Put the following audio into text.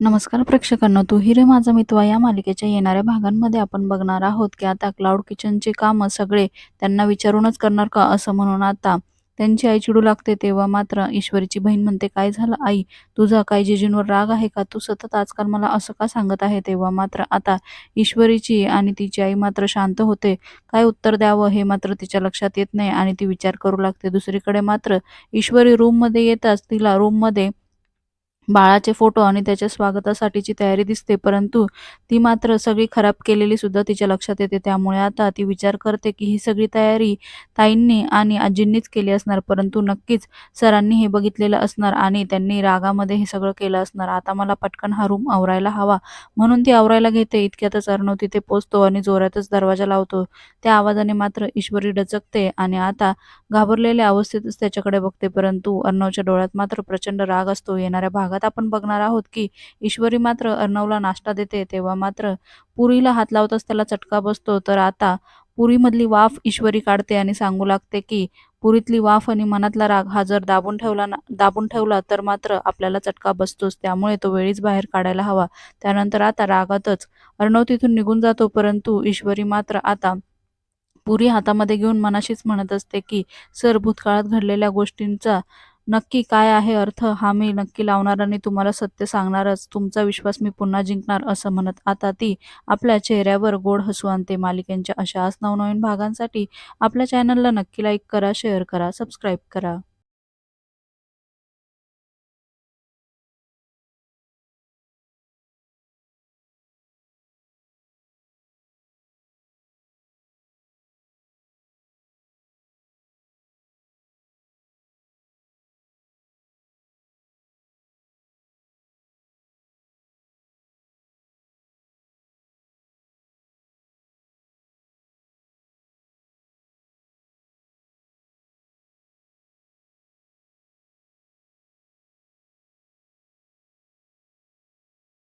नमस्कार प्रेक्षकांनो तू हिरे माझा मितवा. या मालिकेच्या येणाऱ्या भागांमध्ये आपण बघणार आहोत की आता क्लाउड किचनचे कामं सगळे त्यांना विचारूनच करणार का असं म्हणून आता त्यांची आई चिडू लागते तेव्हा मात्र ईश्वरीची बहीण म्हणते काय झालं आई? तुझा काय जिजींवर राग आहे का? तू सतत आजकाल मला असं का सांगत आहे? तेव्हा मात्र आता ईश्वरीची आणि तिची आई मात्र शांत होते. काय उत्तर द्यावं हे मात्र तिच्या लक्षात येत नाही आणि ती विचार करू लागते. दुसरीकडे मात्र ईश्वरी रूममध्ये येताच तिला रूममध्ये बाळाचे फोटो आणि त्याच्या स्वागतासाठीची तयारी दिसते परंतु ती मात्र सगळी खराब केलेली सुद्धा तिच्या लक्षात येते. त्यामुळे आता ती विचार करते की ही सगळी तयारी ताईंनी आणि आजींनीच केली असणार परंतु नक्कीच सरांनी हे बघितलेलं असणार आणि त्यांनी रागामध्ये हे सगळं केलं असणार. आता मला पटकन हा रूम आवरायला हवा म्हणून ती आवरायला घेते. इतक्यातच अर्णव तिथे पोचतो आणि जोरातच दरवाजा लावतो. त्या आवाजाने मात्र ईश्वरी डचकते आणि आता घाबरलेल्या अवस्थेतच त्याच्याकडे बघते परंतु अर्णवच्या डोळ्यात मात्र प्रचंड राग असतो. येणाऱ्या भागात आपण बघणार आहोत की ईश्वरी मात्र अर्णवला नाश्ता देते तेव्हा मात्र पुरीला हात लावताच त्याला चटका बसतो. तर आता पुरीमधली वाफ ईश्वरी काढते आणि सांगू लागते की पुरीतली वाफ आणि मनातला राग हा जर दाबून ठेवला ना दाबून ठेवला तर मात्र आपल्याला चटका बसतोच. त्यामुळे तो वेळीच बाहेर काढायला हवा. त्यानंतर आता रागातच अर्णव तिथून निघून जातो परंतु ईश्वरी मात्र आता पुरी हातामध्ये घेऊन मनाशीच म्हणत असते की सर भूतकाळात घडलेल्या गोष्टींचा नक्की काय आहे अर्थ हा मी नक्की लावणार आणि तुम्हाला सत्य सांगणारच. तुमचा विश्वास मी पुन्हा जिंकणार असं म्हणत आता ती आपल्या चेहऱ्यावर गोड हसू आणते. मालिकेंच्या अशाच नवनवीन भागांसाठी आपल्या चॅनलला नक्की लाईक करा शेअर करा सबस्क्राईब करा.